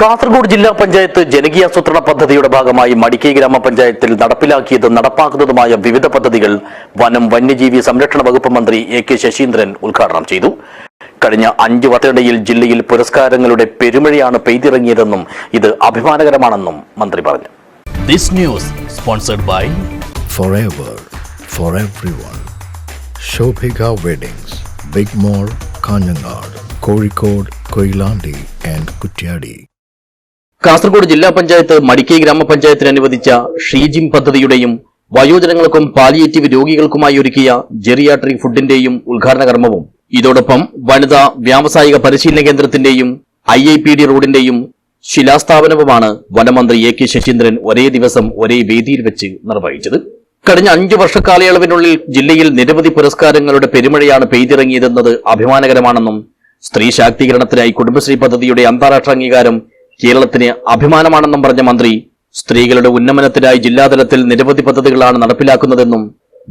കാസർഗോഡ് ജില്ലാ പഞ്ചായത്ത് ജനകീയാസൂത്രണ പദ്ധതിയുടെ ഭാഗമായി മടിക്കൈ ഗ്രാമപഞ്ചായത്തിൽ നടപ്പിലാക്കിയതും നടപ്പാക്കുന്നതുമായ വിവിധ പദ്ധതികൾ വനം വന്യജീവി സംരക്ഷണ വകുപ്പ് മന്ത്രി എ കെ ശശീന്ദ്രൻ ഉദ്ഘാടനം ചെയ്തു കഴിഞ്ഞ അഞ്ച് വർഷത്തിനിടയിൽ ജില്ലയിൽ പുരസ്കാരങ്ങളുടെ പെരുമഴയാണ് പെയ്തിറങ്ങിയതെന്നും ഇത് അഭിമാനകരമാണെന്നും മന്ത്രി പറഞ്ഞു This news sponsored by forever for everyone. Shobhika Weddings, Big Mall, Kanyanad, Kozhikode, Koilandi and Kuttiadi. Kasaragod ജില്ലാ പഞ്ചായത്ത് മടിക്കൈ ഗ്രാമപഞ്ചായത്തിന് അനുവദിച്ച ഷീജിം പദ്ധതിയുടെയും വയോജനങ്ങൾക്കും പാലിയേറ്റീവ് രോഗികൾക്കുമായി ഒരുക്കിയ ജെറിയാട്രിക് ഫുഡിന്റെയും ഉദ്ഘാടന കർമ്മവും. ഇതോടൊപ്പം വനിതാ വ്യാവസായിക പരിശീലന കേന്ദ്രത്തിന്റെയും ഐ ഐ പി ഡി റോഡിന്റെയും ശിലാസ്ഥാപനവുമാണ് വനമന്ത്രി എ കെ ശശീന്ദ്രൻ ഒരേ ദിവസം ഒരേ വേദിയിൽ വെച്ച് നിർവഹിച്ചത്. കഴിഞ്ഞ അഞ്ചു വർഷക്കാലയളവിനുള്ളിൽ ജില്ലയിൽ നിരവധി പുരസ്കാരങ്ങളുടെ പെരുമഴയാണ് പെയ്തിറങ്ങിയതെന്നത് അഭിമാനകരമാണെന്നും സ്ത്രീ ശാക്തീകരണത്തിനായി കുടുംബശ്രീ പദ്ധതിയുടെ അന്താരാഷ്ട്ര അംഗീകാരം കേരളത്തിന് അഭിമാനമാണെന്നും പറഞ്ഞ മന്ത്രി സ്ത്രീകളുടെ ഉന്നമനത്തിനായി ജില്ലാതലത്തിൽ നിരവധി പദ്ധതികളാണ് നടപ്പിലാക്കുന്നതെന്നും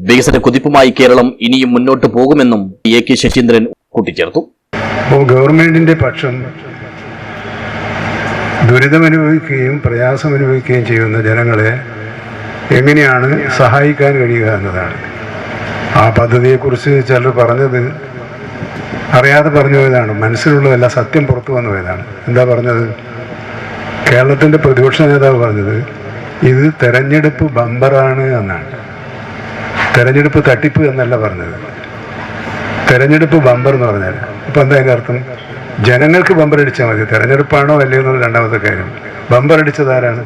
വികസന കുതിപ്പുമായി കേരളം ഇനിയും മുന്നോട്ട് പോകുമെന്നും എ കെ ശശീന്ദ്രൻ കൂട്ടിച്ചേർത്തു. അപ്പോൾ ഗവൺമെന്റിന്റെ പക്ഷം ദുരിതമനുഭവിക്കുകയും പ്രയാസം അനുഭവിക്കുകയും ചെയ്യുന്ന ജനങ്ങളെ എങ്ങനെയാണ് സഹായിക്കാൻ കഴിയുക എന്നതാണ്. ആ പദ്ധതിയെക്കുറിച്ച് ചിലർ പറഞ്ഞത് അറിയാതെ പറഞ്ഞു പോയതാണ്. മനസ്സിലുള്ളതല്ല സത്യം പുറത്തു വന്നു പോയതാണ്. എന്താ പറഞ്ഞത്? കേരളത്തിന്റെ പ്രതിപക്ഷ നേതാവ് പറഞ്ഞത് ഇത് തെരഞ്ഞെടുപ്പ് ബമ്പറാണ് എന്നാണ്. തെരഞ്ഞെടുപ്പ് തട്ടിപ്പ് എന്നല്ല പറഞ്ഞത്. തെരഞ്ഞെടുപ്പ് ബമ്പർ എന്ന് പറഞ്ഞാൽ ഇപ്പം എന്താ അതിന്റെ അർത്ഥം? ജനങ്ങൾക്ക് ബമ്പർ അടിച്ചാൽ മതി. തെരഞ്ഞെടുപ്പാണോ അല്ലയോ എന്നുള്ള രണ്ടാമത്തെ കാര്യം. ബമ്പർ അടിച്ചത് ആരാണ്?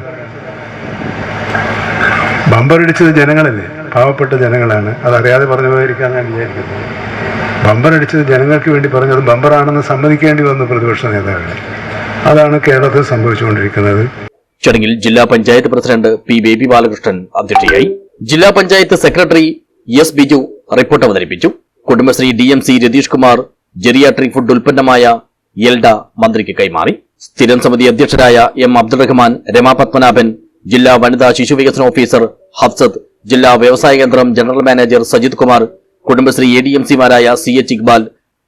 ബമ്പർ അടിച്ചത് ജനങ്ങളല്ലേ. പാവപ്പെട്ട ജനങ്ങളാണ്. അതറിയാതെ പറഞ്ഞു പോയിരിക്കാൻ ഞാൻ വിചാരിക്കുന്നത്. ബമ്പർ അടിച്ചത് ജനങ്ങൾക്ക് വേണ്ടി പറഞ്ഞത് ബമ്പറാണെന്ന് സമ്മതിക്കേണ്ടി വന്നു പ്രതിപക്ഷ നേതാക്കൾ അതാണ് കേരളത്തിൽ സംഭവിച്ചുകൊണ്ടിരിക്കുന്നത്. ചടങ്ങിൽ ജില്ലാ പഞ്ചായത്ത് പ്രസിഡന്റ് പി ബേബി ബാലകൃഷ്ണൻ അധ്യക്ഷയായി. ജില്ലാ panchayat secretary S Biju report അവതരിപ്പിച്ചു. Kudumbashree D M C Ratheesh Kumar geriatric food ഉൽപ്പന്നമായ Elda മന്ത്രിക്ക് കൈമാറി. സ്ഥിരം സമിതി അധ്യക്ഷരായ എം അബ്ദുൾ റഹ്മാൻ രമാ പത്മനാഭൻ ജില്ലാ വനിതാ ശിശു വികസന ഓഫീസർ ഹഫ്സത്ത് ജില്ലാ വ്യവസായ കേന്ദ്രം general manager Sajith Kumar Kudumbashree A D M സിമാരായ C H Iqbal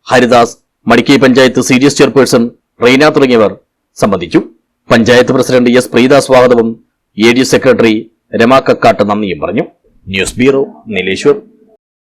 Haridas Madikai panchayat C D S chairperson Raina തുടങ്ങിയവർ സംബന്ധിച്ചു. പഞ്ചായത്ത് പ്രസിഡന്റ് എസ് പ്രീത സ്വാഗതവും A D secretary Rama Kakkat നന്ദിയും പറഞ്ഞു. News bureau Nileshwar.